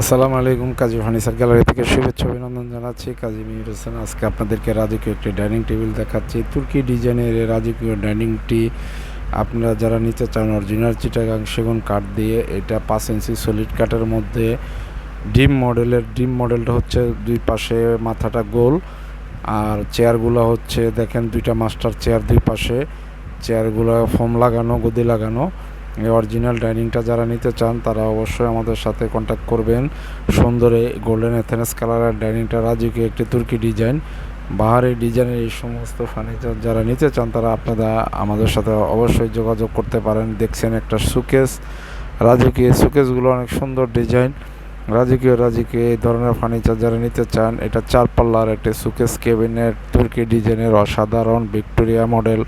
আসসালামু আলাইকুম, কাজী furniture gallery থেকে শুভেচ্ছা অভিনন্দন জানাচ্ছি। কাজী মিহির হোসেন, আজকে আপনাদেরকে রাজকীয় একটি ডাইনিং টেবিল দেখাচ্ছি। তুর্কি ডিজাইনের রাজকীয় ডাইনিংটি আপনারা যারা নিতে চান, অরিজিনাল চিটাগাং সেগুন কাঠ দিয়ে, এটা পাঁচ ইঞ্চি সলিড কাঠের মধ্যে। ডিম মডেলের, ডিম মডেলটা হচ্ছে দুই পাশে মাথাটা গোল, আর চেয়ারগুলো হচ্ছে, দেখেন দুইটা মাস্টার চেয়ার দুই পাশে। চেয়ারগুলো ফোম লাগানো, গদি লাগানো। এই অরিজিনাল ডাইনিংটা যারা নিতে চান, তারা অবশ্যই আমাদের সাথে কন্ট্যাক্ট করবেন। সুন্দর গোল্ডেন এথেনেস কালারের ডাইনিংটা রাজকীয় একটি তুর্কি ডিজাইন বাহারি ডিজাইনের এই সমস্ত ফার্নিচার যারা নিতে চান, তারা আপনারা আমাদের সাথে অবশ্যই যোগাযোগ করতে পারেন। দেখছেন একটা সুকেস রাজকীয় সুকেসগুলো অনেক সুন্দর ডিজাইন রাজকীয় রাজকীয় এই ধরনের ফার্নিচার যারা নিতে চান, এটা চার পাল্লার একটি সুকেস কেবিনেট তুর্কি ডিজাইনের অসাধারণ ভিক্টোরিয়া মডেল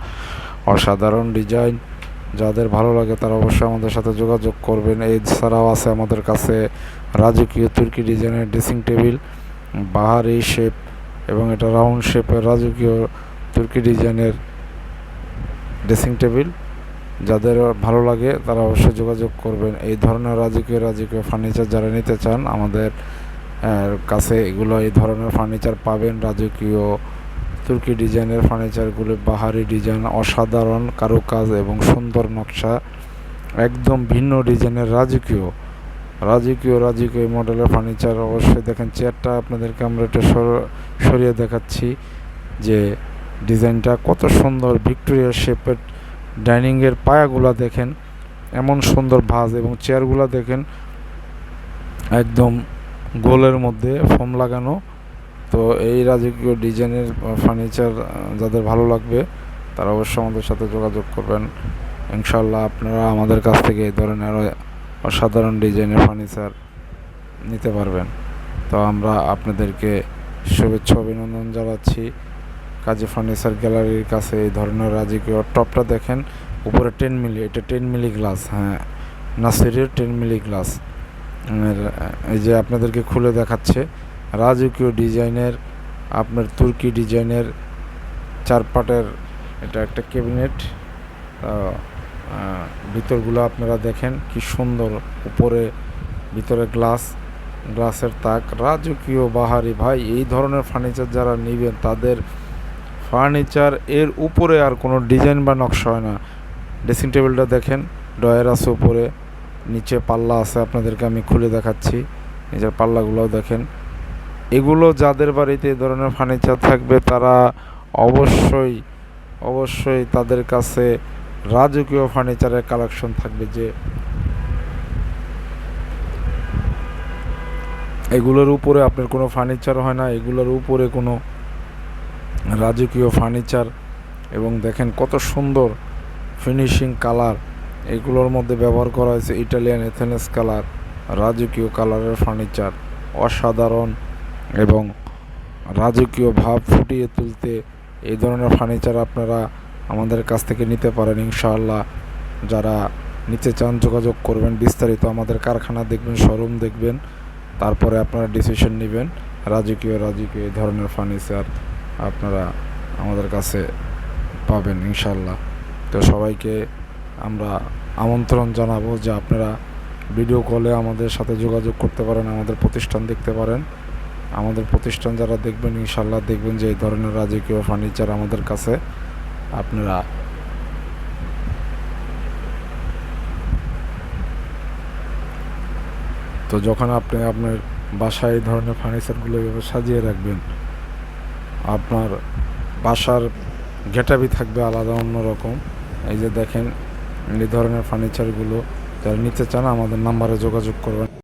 অসাধারণ ডিজাইন যাদের ভালো লাগে তারা অবশ্যই আমাদের সাথে যোগাযোগ করবেন। এছাড়াও আছে আমাদের কাছে রাজকীয় তুর্কি ডিজাইনের ড্রেসিং টেবিল, বাহারি শেপ এবং এটা রাউন্ড শেপের রাজকীয় তুর্কি ডিজাইনের ড্রেসিং টেবিল। যাদের ভালো লাগে তারা অবশ্যই যোগাযোগ করবেন। এই ধরনের রাজকীয় রাজকীয় ফার্নিচার যারা নিতে চান আমাদের কাছে এগুলো এই ধরনের ফার্নিচার পাবেন। রাজকীয় তুর্কি ডিজাইনের ফার্নিচারগুলো বাহারি ডিজাইন, অসাধারণ কারুকাজ এবং সুন্দর নকশা, একদম ভিন্ন ডিজাইনের রাজকীয়। রাজকীয় রাজকীয় মডেলের ফার্নিচার অবশ্যই দেখেন চেয়ারটা আপনাদেরকে আমরা একটু সর- সরিয়ে দেখাচ্ছি যে ডিজাইনটা কত সুন্দর ভিক্টোরিয়া শেপের ডাইনিংয়ের পায়াগুলা দেখেন, এমন সুন্দর ভাজ এবং চেয়ারগুলা দেখেন, একদম গোলের মধ্যে ফোম লাগানো। তো এই রাজকীয় ডিজাইনের ফার্নিচার যাদের ভালো লাগবে, তারা অবশ্যই আমাদের সাথে যোগাযোগ করবেন। ইনশাল্লাহ আপনারা আমাদের কাছ থেকে এই ধরনের অসাধারণ ডিজাইনের ফার্নিচার নিতে পারবেন। তো আমরা আপনাদেরকে শুভেচ্ছা, অভিনন্দন জানাচ্ছি। কাজী ফার্নিচার গ্যালারির কাছে এই ধরনের রাজকীয় টপটা দেখেন, উপরে টেন মিলি এটা টেন মিলি গ্লাস হ্যাঁ নাসিরের টেন মিলি গ্লাস এই যে আপনাদেরকে খুলে দেখাচ্ছে রাজকীয় ডিজাইনের, আপনার তুর্কি ডিজাইনের চার পাটের এটা একটা ক্যাবিনেট। ভিতরগুলো আপনারা দেখেন কি সুন্দর। উপরে, ভিতরে গ্লাস, গ্লাসের তাক। রাজকীয় বাহারি ভাই, এই ধরনের ফার্নিচার যারা নেবেন, তাদের ফার্নিচার এর উপরে আর কোনো ডিজাইন বা নকশা হয় না। ড্রেসিং টেবিলটা দেখেন ডয়ার আছে উপরে, নিচে পাল্লা আছে, আপনাদেরকে আমি খুলে দেখাচ্ছি। নিচের পাল্লাগুলোও দেখেন এগুলো যাদের বাড়িতে এই ধরনের ফার্নিচার থাকবে, তারা অবশ্যই অবশ্যই তাদের কাছে রাজকীয় ফার্নিচারের কালেকশন থাকবে যে এগুলোর উপরে আপনার কোনো ফার্নিচার হয় না, এগুলোর উপরে কোনো রাজকীয় ফার্নিচার এবং দেখেন কত সুন্দর ফিনিশিং কালার এগুলোর মধ্যে ব্যবহার করা হয়েছে ইটালিয়ান এথেনেস কালার রাজকীয় কালারের ফার্নিচার, অসাধারণ। এবং রাজকীয় ভাব ফুটিয়ে তুলতে এই ধরনের ফার্নিচার আপনারা আমাদের কাছ থেকে নিতে পারেন ইনশাআল্লাহ। যারা নিতে চান যোগাযোগ করবেন, বিস্তারিত আমাদের কারখানা দেখবেন শোরুম দেখবেন, তারপরে আপনারা ডিসিশন নেবেন রাজকীয় রাজকীয় এই ধরনের ফার্নিচার আপনারা আমাদের কাছে পাবেন ইনশাল্লাহ তো সবাইকে আমরা আমন্ত্রণ জানাব যে আপনারা ভিডিও কলে আমাদের সাথে যোগাযোগ করতে পারেন, আমাদের প্রতিষ্ঠান দেখতে পারেন। আমাদের প্রতিষ্ঠান যারা দেখবেন ইনশাল্লাহ দেখবেন যে এই ধরনের রাজকীয় ফার্নিচার আমাদের কাছে আপনারা তো যখন আপনি আপনার বাসায় এই ধরনের ফার্নিচারগুলো এভাবে সাজিয়ে রাখবেন, আপনার বাসার গেটাবি থাকবে আলাদা, অন্যরকম। এই যে দেখেন, এই ধরনের ফার্নিচারগুলো যারা নিতে চান আমাদের নাম্বারে যোগাযোগ করবেন।